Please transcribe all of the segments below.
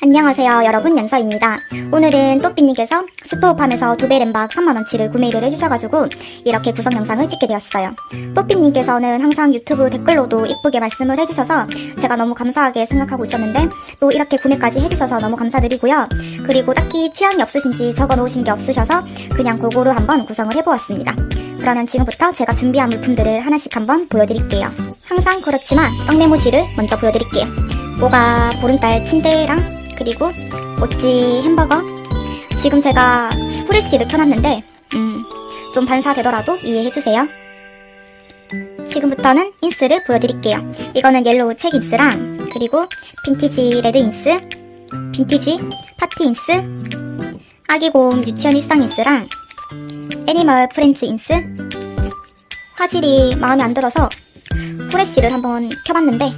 안녕하세요 여러분 연서입니다. 오늘은 또삐님께서 스토어팜에서 두배 램박 3만원치를 구매를 해주셔가지고 이렇게 구성 영상을 찍게 되었어요. 또삐님께서는 항상 유튜브 댓글로도 이쁘게 말씀을 해주셔서 제가 너무 감사하게 생각하고 있었는데 또 이렇게 구매까지 해주셔서 너무 감사드리고요. 그리고 딱히 취향이 없으신지 적어놓으신 게 없으셔서 그냥 골고루 한번 구성을 해보았습니다. 그러면 지금부터 제가 준비한 물품들을 하나씩 한번 보여드릴게요. 항상 그렇지만 떡네모시를 먼저 보여드릴게요. 뭐가 보름달 침대랑 그리고 모찌 햄버거. 지금 제가 후레쉬를 켜놨는데 음, 좀 반사되더라도 이해해주세요. 지금부터는 인스를 보여드릴게요. 이거는 옐로우 책 인스랑 그리고 빈티지 레드 인스 빈티지 파티 인스 아기곰 유치원 일상 인스랑 애니멀 프렌즈 인스. 화질이 마음에 안 들어서 후레쉬를 한번 켜봤는데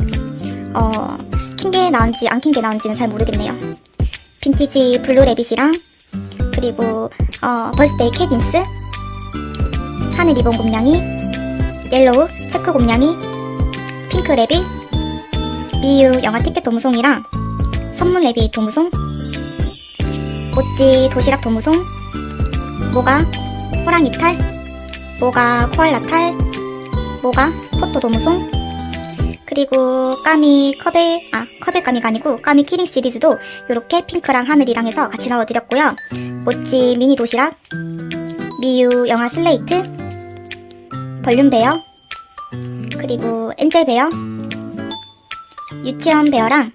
어 킨 게 나은지 안 킨 게 나은지는 잘 모르겠네요. 빈티지 블루 레빗이랑 그리고 어 벌스데이 캣 인스 하늘 리본 곰냥이 옐로우 체크 곰냥이 핑크 레빗 미유 영화 티켓 도무송이랑 선물 레빗 도무송 모찌 도시락 도무송 모가 호랑이 탈 모가 코알라 탈 모가 포토 도무송 그리고 까미 컵에 아 컵에 까미가 아니고 까미 키링 시리즈도 이렇게 핑크랑 하늘이랑 해서 같이 넣어드렸고요. 모찌 미니 도시락, 미유 영화 슬레이트, 벌륨 베어, 그리고 엔젤 베어, 유치원 베어랑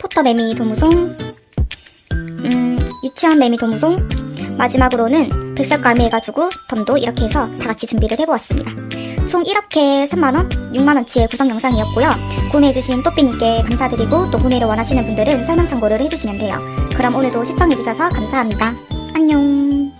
포터 매미 도무송, 음 유치원 매미 도무송, 마지막으로는 백설 까미 해가지고 덤도 이렇게 해서 다 같이 준비를 해보았습니다. 총 이렇게 3만원, 6만원치의 구성 영상이었고요. 구매해주신 또삐님께 감사드리고 또 구매를 원하시는 분들은 설명 참고를 해주시면 돼요. 그럼 오늘도 시청해주셔서 감사합니다. 안녕.